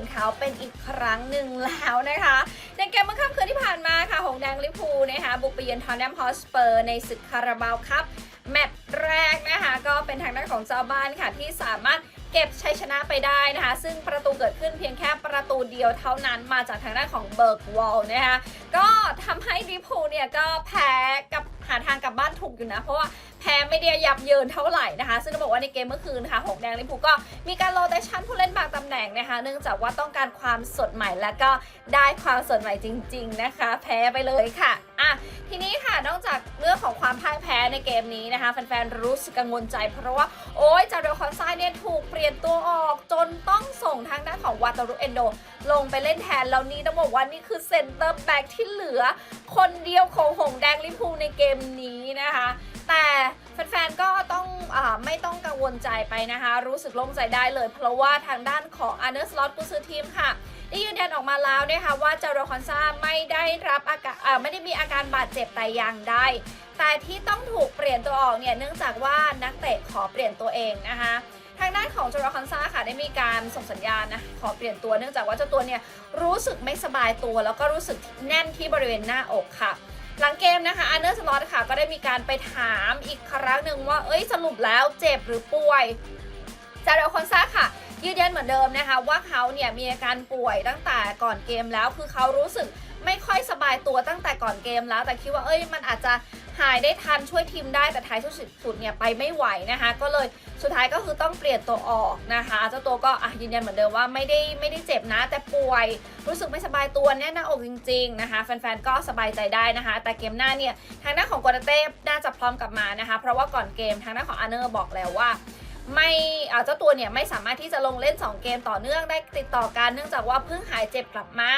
นเขาเป็นอีกครั้งหนึ่งแล้วนะคะ ในเกมเมื่อค่ำคืนที่ผ่านมาค่ะ หงแดงลิพูนะคะบุกไปเยือนทอนแนมฮอสเปอร์ในศึกคาราบาวครับแมตช์แรกนะคะก็เป็นทางด้านของเจ้าบ้านค่ะที่สามารถเก็บชัยชนะไปได้นะคะ ซึ่งประตูเกิดขึ้นเพียงแค่ประตูเดียวเท่านั้นมาจากทางด้านของเบิร์กวอลนะคะก็ทำให้ลิพูเนี่ยก็แพ้กับ อยู่นะ เพราะว่าแพ้ไม่ได้ยับเยินเท่าไหร่นะคะ ซึ่งต้องบอกว่าในเกมเมื่อคืนค่ะหงแดงลิพูก็มีการโรเตชันผู้เล่นบางตำแหน่งนะคะ เนื่องจากว่าต้องการความสดใหม่และก็ได้ความสดใหม่จริง ๆนะคะ แพ้ไปเลยค่ะอะทีนี้ค่ะนอกจากเรื่องของความพ่ายแพ้ในเกมนี้นะคะแฟนๆรู้สึกกังวลใจ เพราะว่าโอ้ยจาเรลคอนไซเนี่ยถูกเปลี่ยนตัวางด้านของวาตารุเอนโด ลงไปเล่นแทนแล้วนี่ต้องบอกว่านี่คือเซนเตอร์แบ็กที่เหลือ คนเดียวของหงแดงลิพูในเกมนี้นะคะ แต่แฟนๆก็ต้องอไม่ต้องกังวลใจไปนะคะ รู้สึกโล่งใจได้เลย เพราะว่าทางด้านของอาร์เนอร์สล็อตกุซือทีมค่ะได้ยืนยันออกมาแล้วนะคะว่าเจาโรคอนซาไม่ได้รับอาการไม่ได้มีอาการบาดเจ็บแต่อย่างใดแต่ที่ต้องถูกเปลี่ยนตัวออกเนี่ยเนื่องจากว่านักเตะขอเปลี่ยนตัวเองนะคะ ทางด้านของจาโรคอนซาค่ะได้มีการส่งสัญญาณนะขอเปลี่ยนตัวเนื่องจากว่าเจ้าตัวเนี่ยรู้สึกไม่สบายตัว แล้วก็รู้สึกแน่นที่บริเวณหน้าอกค่ะ หลังเกมนะคะอาร์เนอร์สลอตค่ะก็ได้มีการไปถามอีกครั้งหนึ่งว่าเอ้ยสรุปแล้วเจ็บหรือป่วยจาเรลคอนซาค่ะยืนยันเหมือนเดิมนะคะว่าเขาเนี่ยมีอาการป่วยตั้งแต่ก่อนเกมแล้วคือเขารู้สึกไม่ค่อยสบายตัวตั้งแต่ก่อนเกมแล้ว แต่คิดว่าเอ้ยมันอาจจะ หายได้ทันช่วยทีมได้แต่ท้ายที่สุดเนี่ยไปไม่ไหวนะคะ ก็เลยสุดท้ายก็คือต้องเปลี่ยนตัวออกนะคะ เจ้าตัวก็อะยืนยันเหมือนเดิมว่าไม่ได้ไม่ได้เจ็บนะ แต่ป่วย รู้สึกไม่สบายตัวแน่นหน้าอกจริง ๆนะคะ แฟนๆก็สบายใจได้นะคะ แต่เกมหน้าเนี่ยทางด้านของกวาเต้น่าจะพร้อมกลับมานะคะ เพราะว่าก่อนเกมทางด้านของอาร์เนอร์บอกแล้วว่าไม่เจ้าตัวเนี่ยไม่สามารถที่จะลงเล่น 2 เกมต่อเนื่องได้ติดต่อกันเนื่องจากว่าเพิ่งหายเจ็บกลับมา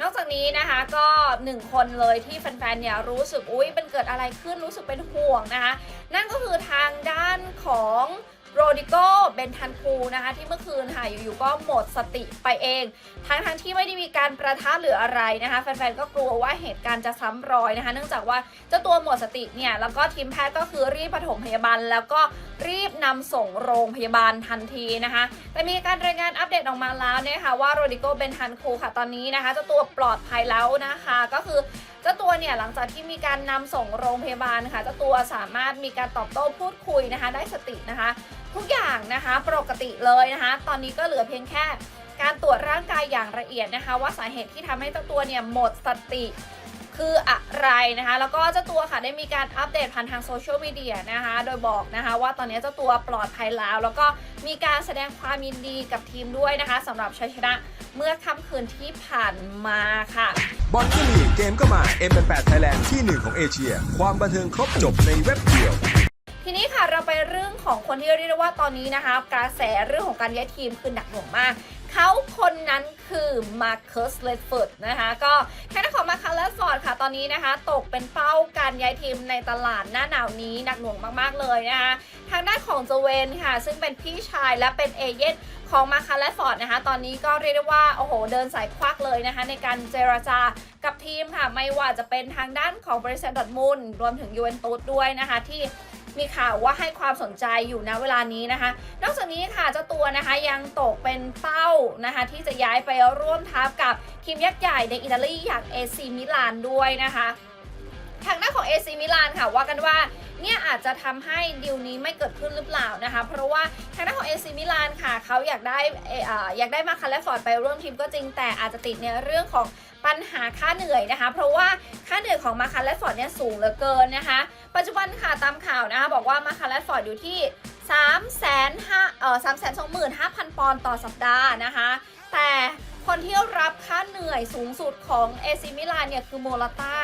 นอกจากนี้นะคะก็หนึ่งคนเลยที่แฟนๆเนี่ยรู้สึกอุ้ยเป็นเกิดอะไรขึ้นรู้สึกเป็นห่วงนะคะ นั่นก็คือทางด้านของ โรดิโกเบนทันคูนะคะ ที่เมื่อคืนค่ะอยู่ๆก็หมดสติไปเอง ทั้งๆที่ไม่ได้มีการประทะหรืออะไรนะคะ แฟนๆ ก็กลัวว่าเหตุการณ์จะซ้ำรอยนะคะ เนื่องจากว่าเจ้าตัวหมดสติเนี่ย แล้วก็ทีมแพทย์ก็คือรีบปฐมพยาบาล แล้วก็รีบนำส่งโรงพยาบาลทันทีนะคะ แต่มีการรายงานอัปเดตออกมาแล้วนะคะว่าโรดิโกเบนทันคูค่ะตอนนี้นะคะเจ้าตัวปลอดภัยแล้วนะคะ ก็คือเจ้าตัวเนี่ยหลังจากที่มีการนำส่งโรงพยาบาลค่ะเจ้าตัวสามารถมีการตอบโต้พูดคุยนะคะ ได้สตินะคะ ทุกอย่างนะคะปกติเลยนะคะ ตอนนี้ก็เหลือเพียงแค่การตรวจร่างกายอย่างละเอียดนะคะ ว่าสาเหตุที่ทำให้เจ้าตัวเนี่ยหมดสติคืออะไรนะคะ แล้วก็เจ้าตัวค่ะได้มีการอัปเดตผ่านทางโซเชียลมีเดียนะคะ โดยบอกนะคะว่าตอนนี้เจ้าตัวปลอดภัยแล้ว แล้วก็มีการแสดงความยินดีกับทีมด้วยนะคะสำหรับชัยชนะเมื่อค่ำคืนที่ผ่านมาค่ะ บอลก็มีเกมก็มา M88 Thailand ที่หนึ่งของเอเชีย ความบันเทิงครบจบในเว็บเดียว ทีนี้ค่ะเราไปเรื่องของคนที่เรียกได้ว่าตอนนี้นะคะกระแสเรื่องของการย้ายทีมคือหนักหน่วงมากเขาคนนั้นคือมาร์คัสเลดฟอร์ดนะคะก็แค่นักของมาร์คัสเลดฟอร์ดค่ะตอนนี้นะคะ ตกเป็นเป้าการย้ายทีมในตลาดหน้าหนาวนี้หนักหน่วงมากๆเลยนะคะทางด้านของโจเวนค่ะ ซึ่งเป็นพี่ชายและเป็นเอเย่นของมาร์คัสเลดฟอร์ดนะคะ ตอนนี้ก็เรียกได้ว่า โอ้โห เดินสายควักเลยนะคะ ในการเจรจากับทีมค่ะ ไม่ว่าจะเป็นทางด้านของบริษัทดอทมุนรวมถึงยูเวนตุสด้วยนะคะ ที่ มีข่าวว่าให้ความสนใจอยู่นะเวลานี้นะคะ นอกจากนี้ค่ะเจ้าตัวนะคะยังตกเป็นเป้านะคะ ที่จะย้ายไปร่วมทัพกับทีมยักษ์ใหญ่ในอิตาลีอย่างเอซีมิลานด้วยนะคะ ทางด้านของเอซีมิลานค่ะว่ากันว่า เนี่ยอาจจะทำให้ดีลนี้ไม่เกิดขึ้นหรือเปล่านะคะ เพราะว่าทางด้านของเอซีมิลานค่ะเขาอยากได้อยากได้มาคาร์เลฟอร์ดไปร่วมทีมก็จริงแต่อาจจะติดในเรื่องของปัญหาค่าเหนื่อยนะคะ เพราะว่าค่าเหนื่อยของมาคาร์เลฟอร์ดเนี่ยสูงเหลือเกินนะคะ ปัจจุบันค่ะตามข่าวนะคะบอกว่ามาคาร์เลฟอร์ดอยู่ที่3 5 0 0 0 เอ่อ3 2 5 0 0 0 ปอนด์ต่อสัปดาห์นะคะ แต่ คนที่รับค่าเหนื่อยสูงสุดของเอซิมิลานเนี่ยคือโมลาตา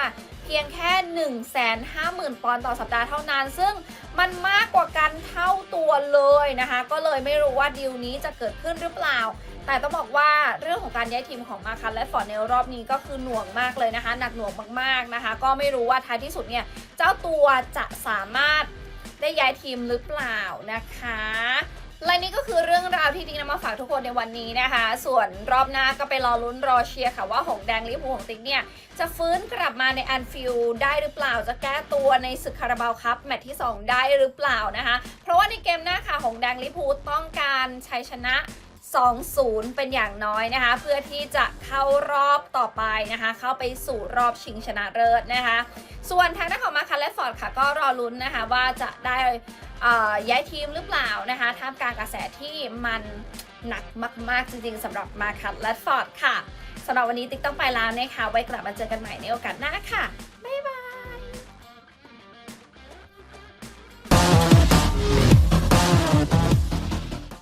เพียงแค่ 1 5 0 0 0 0 ปอนด์ต่อสัปดาห์เท่านั้น ซึ่งมันมากกว่ากันเท่าตัวเลยนะคะ ก็เลยไม่รู้ว่าดีลนี้จะเกิดขึ้นหรือเปล่า แต่ต้องบอกว่าเรื่องของการย้ายทีมของมาคันและฟอร์ดในรอบนี้ก็คือหน่วงมากเลยนะคะ หนักหน่วงมากๆนะคะ ก็ไม่รู้ว่าท้ายที่สุดเนี่ยเจ้าตัวจะสามารถได้ย้ายทีมหรือเปล่านะคะ และนี่ก็คือเรื่องราวที่ติ๊กนำมาฝากทุกคนในวันนี้นะคะ ส่วนรอบหน้าก็ไปรอลุ้นรอเชียร์ค่ะว่าหงแดงลิเวอร์พูลของติ๊กเนี่ยจะฟื้นกลับมาในแอนฟิลด์ได้หรือเปล่าจะแก้ตัวในศึกคาราบาวคัพแมตช์ที่ 2 ได้หรือเปล่านะคะ เพราะว่าในเกมหน้าค่ะหงแดงลิเวอร์พูลต้องการชัยชนะ 2-0 เป็นอย่างน้อยนะคะ เพื่อที่จะเข้ารอบต่อไปนะคะ เข้าไปสู่รอบชิงชนะเลิศนะคะ ส่วนทางด้านของมาคันและฟอร์ดค่ะ ก็รอลุ้นนะคะว่าจะได้ย้ายทีมหรือเปล่านะคะท่ามกลางกระแสที่มันหนักมากๆจริงๆสำหรับมาคันและฟอร์ดค่ะสำหรับวันนี้ติ๊กต้องไปแล้วนะคะไว้กลับมาเจอกันใหม่ในโอกาสหน้าค่ะ